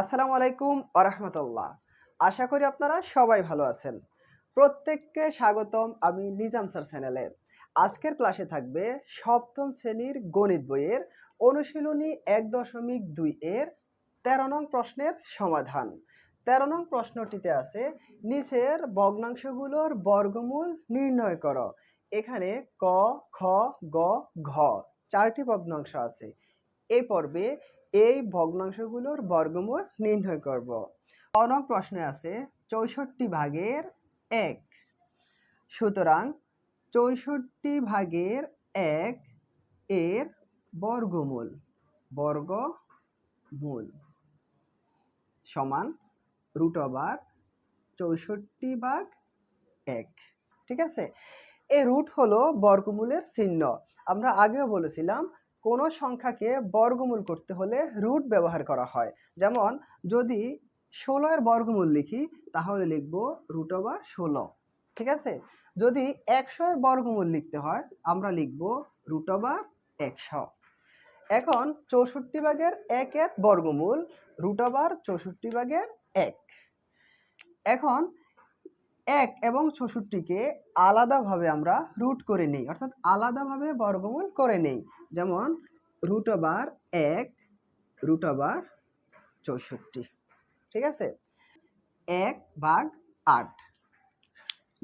আসসালামু আলাইকুম আরহামতুল্লাহ আশা করি আপনারা সবাই ভালো আছেন। প্রত্যেককে স্বাগতম আমি নিজাম স্যার চ্যানেলে। আজকের ক্লাসে থাকবে সপ্তম শ্রেণির গণিত বইয়ের অনুশীলনী এক দশমিক দুই এর তেরো নং প্রশ্নের সমাধান। তেরো নং প্রশ্নটিতে আছে, নিচের ভগ্নাংশগুলোর বর্গমূল নির্ণয় করো। এখানে ক, খ, গ, ঘ চারটি ভগ্নাংশ আছে। এই পর্বে এই ভগ্নাংশগুলোর বর্গমূল নির্ণয় করব। অনক প্রশ্নে আছে চৌষট্টি ভাগের এক। সুতরাং চৌষট্টি ভাগের এক এর বর্গমূল বর্গমূল সমান রুট ওভার চৌষট্টি ভাগ এক। ঠিক আছে? এ রুট হলো বর্গমূলের চিহ্ন। আমরা আগেও বলেছিলাম কোনো সংখ্যাকে বর্গমূল করতে হলে রুট ব্যবহার করা হয়। যেমন, যদি ষোলো এর বর্গমূল লিখি, তাহলে লিখব রুট ওভার ষোলো। ঠিক আছে? যদি একশো এর বর্গমূল লিখতে হয়, আমরা লিখব রুট ওভার একশো। এখন, চৌষট্টি ভাগের একের বর্গমূল, রুট ওভার চৌষট্টি ভাগের এক। এখন এক এবং চৌষট্টিকে আলাদাভাবে আমরা রুট করে নিই, অর্থাৎ আলাদাভাবে বর্গমূল করে নেই। যেমন রুট ওভার এক রুট ওভার চৌষট্টি, ঠিক আছে? এক ভাগ আট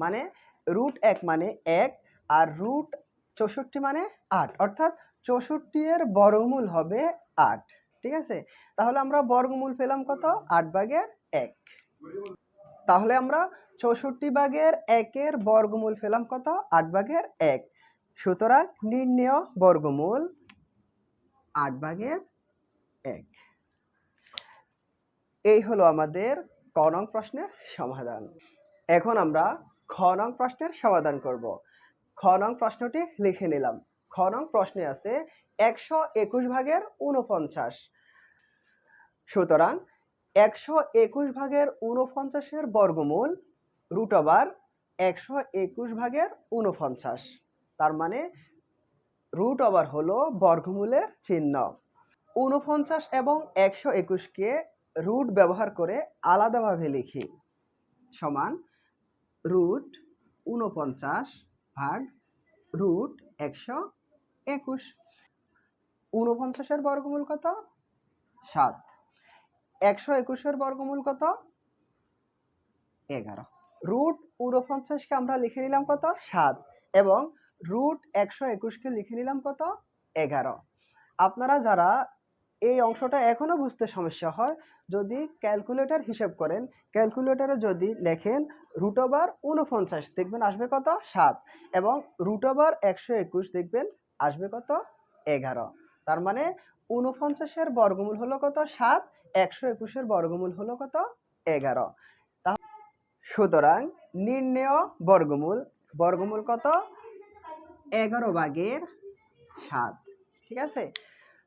মানে রুট এক মানে এক আর রুট চৌষট্টি মানে আট, অর্থাৎ চৌষট্টি এর বর্গমূল হবে আট, ঠিক আছে? তাহলে আমরা বর্গমূল পেলাম কত? আট ভাগের এক। তাহলে আমরা চৌষট্টি ভাগের একের বর্গমূল পেলাম কত? আট ভাগের এক। সুতরাং নির্ণেয় বর্গমূল আট ভাগের এক। এই হলো আমাদের নং প্রশ্নের সমাধান। এখন আমরা নং প্রশ্নের সমাধান করব। নং প্রশ্নটি লিখে নিলাম। নং প্রশ্নে আছে একশো একুশ ভাগের উনপঞ্চাশ সুতরাং একশো একুশ ভাগের উনপঞ্চাশের বর্গমূল রুট ওভার একশো একুশ ভাগের উনপঞ্চাশ তার মানে রুট ওভার হলো বর্গমূলের চিহ্ন। উনপঞ্চাশ এবং একশো একুশকে রুট ব্যবহার করে আলাদাভাবে লিখি। সমান রুট উনপঞ্চাশ ভাগ রুট একশো একুশ। উনপঞ্চাশের বর্গমূল কত? সাত। একশো একুশের বর্গমূল কত? এগারো। রুট উনপঞ্চাশকে আমরা লিখে নিলাম কত? সাত। এবং রুট একশো একুশকে লিখে নিলাম কত? এগারো। আপনারা যারা এই অংশটা এখনও বুঝতে সমস্যা হয়, যদি ক্যালকুলেটর হিসেব করেন, ক্যালকুলেটরে যদি লেখেন রুট ওভার উনপঞ্চাশ দেখবেন আসবে কত? সাত। এবং রুট ওভার একশো একুশ, দেখবেন আসবে কত? এগারো। তার মানে উনপঞ্চাশের বর্গমূল হলো কত? সাত। একশো একুশের বর্গমূল হলো কত? এগারো। সুতরাং নির্ণেয় বর্গমূল। বর্গমূল কত? এগারো ভাগের সাত। ঠিক আছে?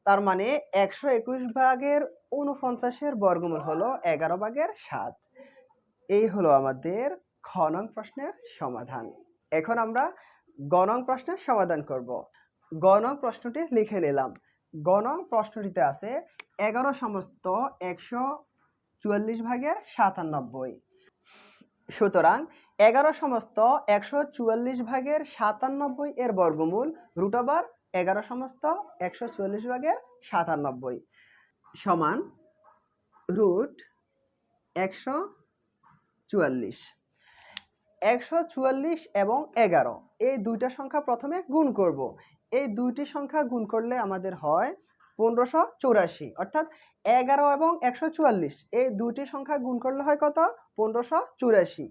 তার মানে একশো একুশ ভাগের উনপঞ্চাশের বর্গমূল হলো এগারো ভাগের সাত। এই হলো আমাদের খ নং প্রশ্নের সমাধান। এখন আমরা গ নং প্রশ্নের সমাধান করব। গ নং প্রশ্নটি লিখে নিলাম। গ নং প্রশ্নটিতে আছে এগারো সমস্ত একশো চুয়াল্লিশ ভাগের সাতানব্বই। সুতরাং এগারো সমস্ত একশো চুয়াল্লিশ ভাগের সাতানব্বই এর বর্গমূল রুট ওভার এগারো সমস্ত একশো চুয়াল্লিশ ভাগের সাতানব্বই সমান রুট একশো চুয়াল্লিশ। একশো চুয়াল্লিশ এবং এগারো, এই দুইটা সংখ্যা প্রথমে গুণ করব। এই দুইটি সংখ্যা গুণ করলে আমাদের হয় পনেরোশো চৌরাশি, অর্থাৎ এগারো এবং একশো চুয়াল্লিশ। এই দুইটি সংখ্যা গুণ করলে হয় কত? পনেরোশো চুরাশি।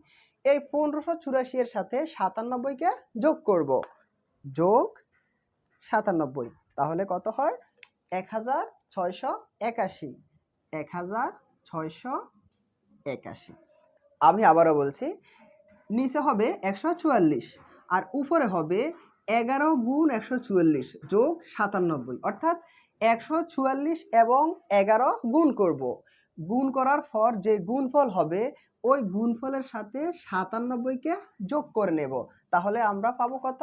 এই পনেরোশো চুরাশি এর সাথে সাতানব্বইকে যোগ করব। যোগ সাতানব্বই। তাহলে কত হয়? এক হাজার ছয়শো একাশি। এক হাজার ছয়শো একাশি। আমি আবারও বলছি, নিচে হবে একশো চুয়াল্লিশ আর উপরে হবে এগারো গুণ একশো চুয়াল্লিশ যোগ সাতানব্বই। অর্থাৎ একশো চুয়াল্লিশ এবং এগারো গুণ করব। গুণ করার পর যে গুণফল হবে, ওই গুণফলের সাথে সাতানব্বইকে যোগ করে নেব। তাহলে আমরা পাবো কত?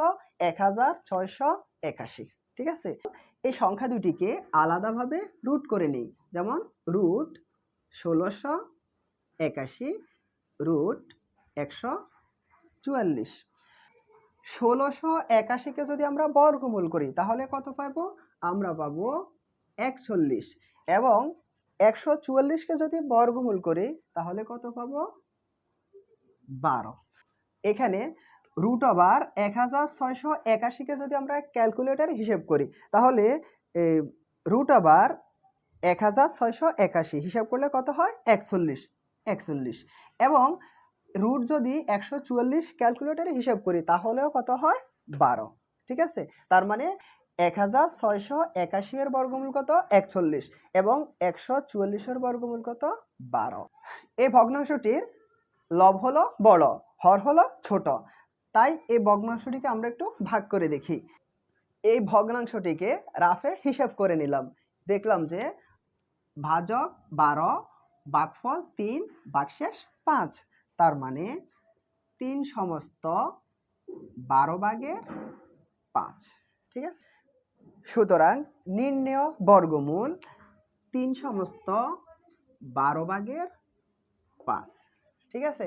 এক হাজার ছয়শো একাশি। ঠিক আছে? এই সংখ্যা দুটিকে আলাদাভাবে রুট করে নিই। যেমন রুট ষোলোশো একাশি রুট একশো চুয়াল্লিশ। ষোলোশো একাশিকে যদি আমরা বর্গমূল করি, তাহলে কত পাবো? আমরা পাবো একচল্লিশ। এবং একশো চুয়াল্লিশকে যদি বর্গমূল করি, তাহলে কত পাবো? বারো। এখানে রুট ওভার এক হাজার ছয়শো একাশিকে যদি আমরা ক্যালকুলেটারে হিসেব করি, তাহলে রুট ওভার এক হাজার ছয়শো একাশি হিসাব করলে কত হয়? একচল্লিশ। একচল্লিশ। এবং রুট যদি একশো চুয়াল্লিশ ক্যালকুলেটারে হিসাব করি, তাহলেও কত হয়? বারো। ঠিক আছে? তার মানে এক হাজার ছয়শো একাশি এর বর্গমূল কত? একচল্লিশ। এবং একশো চুয়াল্লিশের বর্গমূল কত? বারো। এই ভগ্নাংশটির লব হলো বড়, হর হলো ছোট। তাই এই ভগ্নাংশটিকে আমরা একটু ভাগ করে দেখি। এই ভগ্নাংশটিকে রাফে হিসাব করে নিলাম। দেখলাম যে ভাজক বারো বাঘফল তিন, বাকশেষ পাঁচ। তার মানে তিন সমস্ত বারো ভাগের পাঁচ। ঠিক আছে? সুতরাং নির্ণেয় বর্গমূল তিন সমস্ত বারো ভাগের পাঁচ। ঠিক আছে?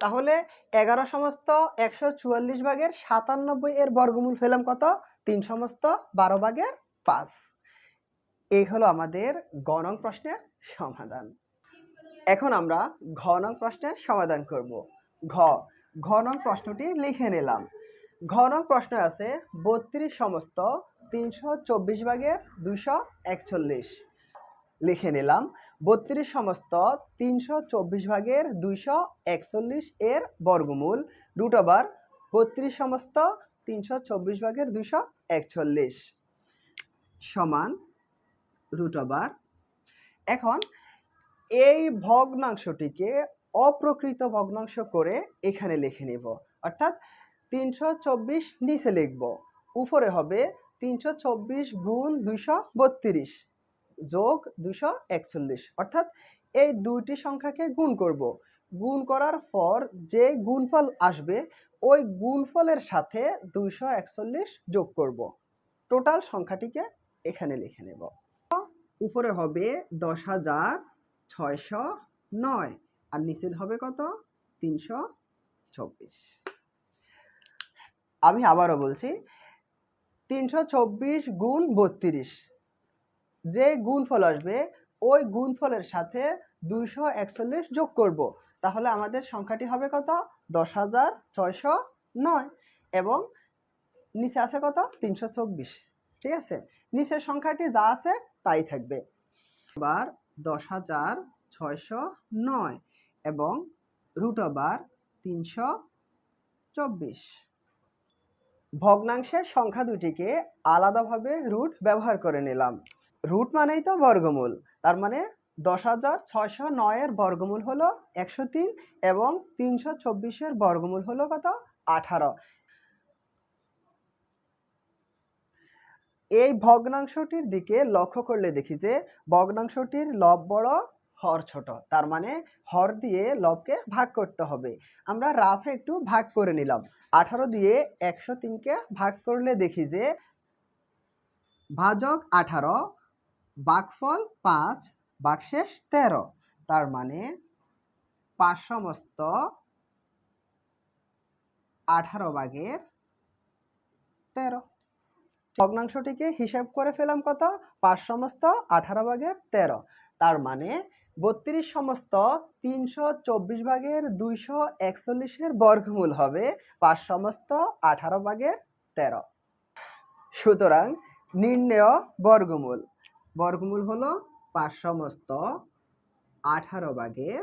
তাহলে এগারো সমস্ত একশো চুয়াল্লিশ ভাগের সাতানব্বই এর বর্গমূল পেলাম কত? তিন সমস্ত বারো ভাগের পাঁচ। এই হলো আমাদের গণং প্রশ্নের সমাধান। এখন আমরা ঘ নং প্রশ্নের সমাধান করব। ঘ ঘ নং প্রশ্নটি লিখে নিলাম। ঘ নং প্রশ্ন আছে বত্রিশ সমস্ত তিনশো চব্বিশ ভাগের দুশো একচল্লিশ। লিখে নিলাম, বত্রিশ সমস্ত তিনশো চব্বিশ ভাগের দুইশো একচল্লিশ এর বর্গমূল রুট ওভার বত্রিশ সমস্ত তিনশো চব্বিশ ভাগের দুইশো একচল্লিশ সমান রুট ওভার এখন এই ভগ্নাংশটিকে অপ্রকৃত ভগ্নাংশ করে এখানে লিখে নিব। অর্থাৎ তিনশো চব্বিশ নিচে লিখব। উপরে হবে তিনশো চব্বিশ গুণ দুইশো বত্রিশ যোগ দুশো একচল্লিশ। অর্থাৎ এই দুইটি সংখ্যাকে গুণ করব। গুণ করার পর যে গুণফল আসবে, ওই গুণফলের সাথে দুইশো একচল্লিশ যোগ করব। টোটাল সংখ্যাটিকে এখানে লিখে নেব। উপরে হবে দশ হাজার ছয়শো নয়। আর নিচের হবে কত? তিনশো চব্বিশ। আমি আবারও বলছি, তিনশো চব্বিশ গুণ বত্রিশ। যে গুণফল আসবে, ওই গুণফলের সাথে দুইশো একচল্লিশ যোগ করব। তাহলে আমাদের সংখ্যাটি হবে কত? দশ হাজার ছয়শো নয়। এবং নিচে আছে কত? তিনশো চব্বিশ। ঠিক আছে? নিচের সংখ্যাটি যা আছে, তাই থাকবে। এবার দশ হাজার ছয়শো নয় এবং রুট ওভার তিনশো চব্বিশ ভগ্নাংশের সংখ্যা দুটিকে আলাদাভাবে রুট ব্যবহার করে নিলাম। রুট মানেই তো বর্গমূল, তার মানে দশ হাজার ছয়শো নয়ের বর্গমূল হলো একশো তিন এবং তিনশো চব্বিশের বর্গমূল হলো কত? আঠারো। এই ভগ্নাংশটির দিকে লক্ষ্য করলে দেখি যে ভগ্নাংশটির লব বড়, হর ছোট। তার মানে হর দিয়ে লবকে ভাগ করতে হবে। আমরা রাফে একটু ভাগ করে নিলাম। আঠারো দিয়ে একশো তিনকে ভাগ করলে দেখি যে ভাজক আঠারো বাঘফল পাঁচ, বাকশেষ তেরো। তার মানে পাঁচ সমস্ত আঠারো ভাগের তেরো। ভগ্নাংশটিকে হিসাব করে ফেলাম কত? পাঁচ সমস্ত আঠারো ভাগের তেরো। তার মানে বত্রিশ সমস্ত তিনশো চব্বিশ ভাগের দুইশো একচল্লিশের বর্গমূল হবে পাঁচ সমস্ত আঠারো ভাগের তেরো। সুতরাং নির্ণেয় বর্গমূল। বর্গমূল হলো পাঁচ সমস্ত আঠারো ভাগের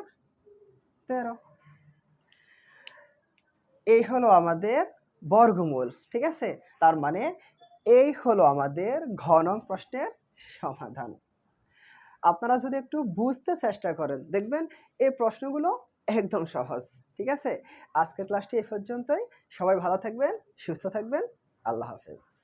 তেরো। এই হলো আমাদের বর্গমূল, ঠিক আছে? তার মানে এই হলো আমাদের ঘন প্রশ্নের সমাধান। আপনারা যদি একটু বুঝতে চেষ্টা করেন, দেখবেন এই প্রশ্নগুলো একদম সহজ, ঠিক আছে? আজকের ক্লাসটি এ পর্যন্তই। সবাই ভালো থাকবেন, সুস্থ থাকবেন। আল্লাহ হাফেজ।